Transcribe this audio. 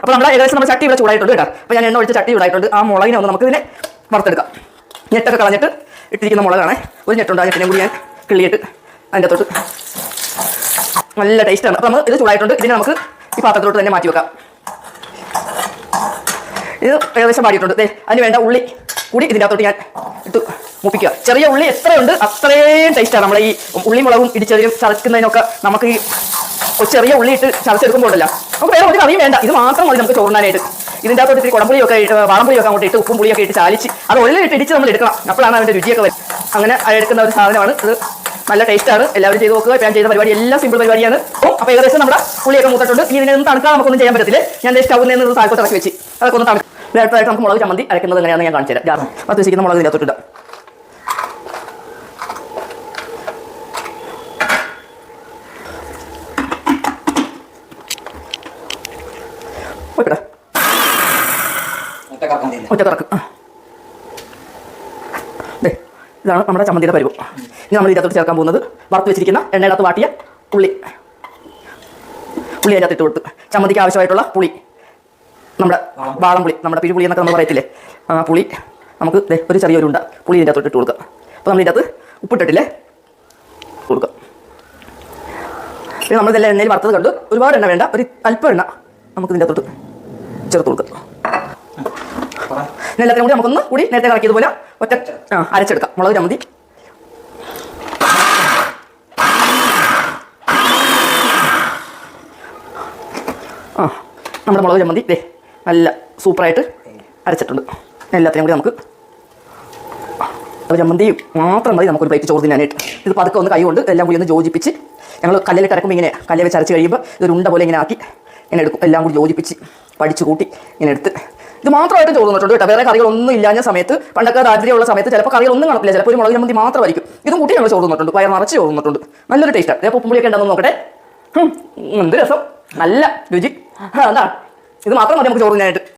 അപ്പോൾ നമ്മുടെ ഏകദേശം നമ്മൾ ചട്ടി ഇവിടെ ചൂടായിട്ടുണ്ട് കേട്ടോ. അപ്പോൾ ഞാൻ എണ്ണ ഒഴിച്ച് ചട്ടി ചൂടായിട്ടുണ്ട്. ആ മുളകിനെ ഒന്ന് നമുക്ക് ഇതിനെ വറുത്തെടുക്കാം. ഞെട്ടൊക്കെ കളഞ്ഞിട്ട് ഇട്ടിരിക്കുന്ന മുളകാണ്. ഒരു ഞെട്ടുണ്ട് ആ ഞെട്ടിനെ കൂടി ഞാൻ കിള്ളിയിട്ട് അതിന്റെ തൊട്ട് നല്ല ടേസ്റ്റാണ് അപ്പോൾ നമ്മൾ ഇത് ചൂടായിട്ടുണ്ട്. ഇതിനെ നമുക്ക് ഈ പാത്രത്തിലോട്ട് തന്നെ മാറ്റി വെക്കാം. ഇത് ഏകദേശം പാടിയിട്ടുണ്ട് ദേ അതിന് വേണ്ട ഉള്ളി കൂടി ഇതിന്റെ അകത്തോട്ട് ഞാൻ ഇട്ട് മുപ്പിക്കുക. ചെറിയ ഉള്ളി എത്രയുണ്ട് അത്രയും ടേസ്റ്റാണ് നമ്മളെ ഈ ഉള്ളി മുളകും ഇടിച്ചതിലും ചതക്കുന്നതിനൊക്കെ നമുക്ക് ഈ ഒരു ചെറിയ ഉള്ളി ഇട്ട് ചതച്ചെടുക്കുമ്പോഴല്ല നമുക്ക് വേറെ ഒരു കറിയും വേണ്ട. ഇത് മാത്രം മതി നമുക്ക് ചോറുണ്ണാനായിട്ട്. ഇതിന്റെ അകത്തോട്ട് ഇത്തിരി കുടംപുളിയൊക്കെ ഇട്ട് വാളംപുളിയൊക്കെ അങ്ങോട്ട് ഇട്ട് ഉപ്പും പുളിയൊക്കെ ഇട്ട് ചാലിച്ച് അത് ഉള്ളിലിട്ട് ഇടിച്ച് നമ്മൾ എടുക്കണം. അപ്പോഴാണ് അതിന്റെ രുചിയൊക്കെ വരും അങ്ങനെ എടുക്കുന്ന ഒരു സാധനമാണ്. ഇത് നല്ല ടേസ്റ്റാണ് എല്ലാവരും ചെയ്ത് നോക്കുക. ഞാൻ ചെയ്ത പരിപാടി എല്ലാം സിമ്പിൾ പരിപാടിയാണ്. അപ്പോൾ ഏകദേശം നമ്മുടെ പുളിയൊക്കെ മൂത്തിട്ടുണ്ട്. ഇനി ഇതിനെ ഒന്ന് തണുക്കാൻ നമുക്കൊന്നും ചെയ്യാൻ പറ്റത്തില്ല. ഞാൻ സ്റ്റൗവിൽ നിന്ന് താഴ്ത്തോട്ട് ഇറക്കി വെച്ച്. അതൊക്കെ ഒന്ന് തണുക്കും. ആയിട്ട് നമുക്ക് മുളക് ചമ്മന്തി അരക്കുന്നത് എങ്ങനെയാണെന്ന് ഞാൻ കാണിച്ചു തരാം ജാറ് വെച്ചിരിക്കുന്ന മുളക് ഇതിനകത്തോട്ട് ഇടാം ഒറ്റ കറക്ക് ഇതാണ് നമ്മുടെ ചമ്മന്തിയുടെ പരിവ്. ഇനി നമ്മൾ ഇതിനകത്ത് ചേർക്കാൻ പോകുന്നത് വറുത്ത് വെച്ചിരിക്കുന്ന എണ്ണയിനകത്ത് വാട്ടിയ പുളി. പുളി അതിനകത്ത് ഇട്ട് കൊടുത്ത്. ചമ്മന്തിക്ക് ആവശ്യമായിട്ടുള്ള പുളി. നമ്മുടെ വാളം പുളി. നമ്മുടെ പിഴുപുളി എന്നൊക്കെ നമ്മൾ പറയത്തില്ലേ? ആ പുളി. നമുക്ക് ഒരു ചെറിയൊരു ഉണ്ട. പുളി ഇതിന്റെ അകത്തോട്ട് ഇട്ട് കൊടുക്കുക അപ്പോൾ നമ്മൾ ഇതിനകത്ത് ഉപ്പിട്ടിട്ടില്ലേ? കൊടുക്കുക പിന്നെ നമ്മളിതെല്ലാം എണ്ണയിൽ വറുത്തത് കണ്ട്. ഒരുപാട് എണ്ണ വേണ്ട. ഒരു അല്പം എണ്ണ നമുക്ക് ഇതിന്റെ അകത്തോട്ട് ചേർത്ത് കൊടുക്കുക എല്ലാത്തിനും കൂടി നമുക്കൊന്ന് കൂടി നേരത്തെ കറക്കിയതുപോലെ ഒറ്റ അരച്ചെടുക്കാം. മുളക് ചമ്മന്തി ആ നമ്മുടെ മുളക് ചമ്മന്തി ദേ നല്ല സൂപ്പറായിട്ട് അരച്ചിട്ടുണ്ട്. എല്ലാത്തിനും കൂടി നമുക്ക് ചമ്മന്തി മാത്രം മതി. നമുക്കൊരു പ്ലേറ്റ് ചോറ് തിന്നാനായിട്ട്. ഇത് പതുക്കെ ഒന്ന് കൈ കൊണ്ട് എല്ലാം കൂടി ഒന്ന് യോജിപ്പിച്ച് ഞങ്ങൾ കല്ലിൽ കിടക്കുമ്പോൾ ഇങ്ങനെ കല്ലിൽ വെച്ച് അരച്ച് കഴിയുമ്പോൾ ഇതൊരു ഉണ്ട പോലെ ഇങ്ങനെ ആക്കി ഇങ്ങനെ എടുക്കും. എല്ലാം കൂടി യോജിപ്പിച്ച്. പഠിച്ചു കൂട്ടി ഇങ്ങനെ എടുത്ത്. ഇത് മാത്രമായിട്ട് ചോറ് കേട്ടോ. വേറെ കറികളൊന്നും ഇല്ലാഞ്ഞ സമയത്ത് പണ്ടൊക്കെ ദാരിദ്ര്യമുള്ള സമയത്ത് ചിലപ്പോൾ കറികളൊന്നും കാണത്തില്ല. ചിലപ്പോൾ ഒരു മുളക് മാത്രം മാത്രമായിരിക്കും. ഇതും കൂട്ടി ഞങ്ങൾ ചോറ് തന്നിട്ടുണ്ട്. പയർ നിറച്ച് ചോറ് തന്നിട്ടുണ്ട്. നല്ലൊരു ടേസ്റ്റാണ് ഇതേ ഉപ്പുമ്പുളിയൊക്കെ ഉണ്ടെന്ന് നോക്കട്ടെ. എന്ത് രസം. നല്ല രുചി. ആ, അതാ. ഇത് മാത്രം മതി നമുക്ക് ചോറ് തിന്നാനായിട്ട്.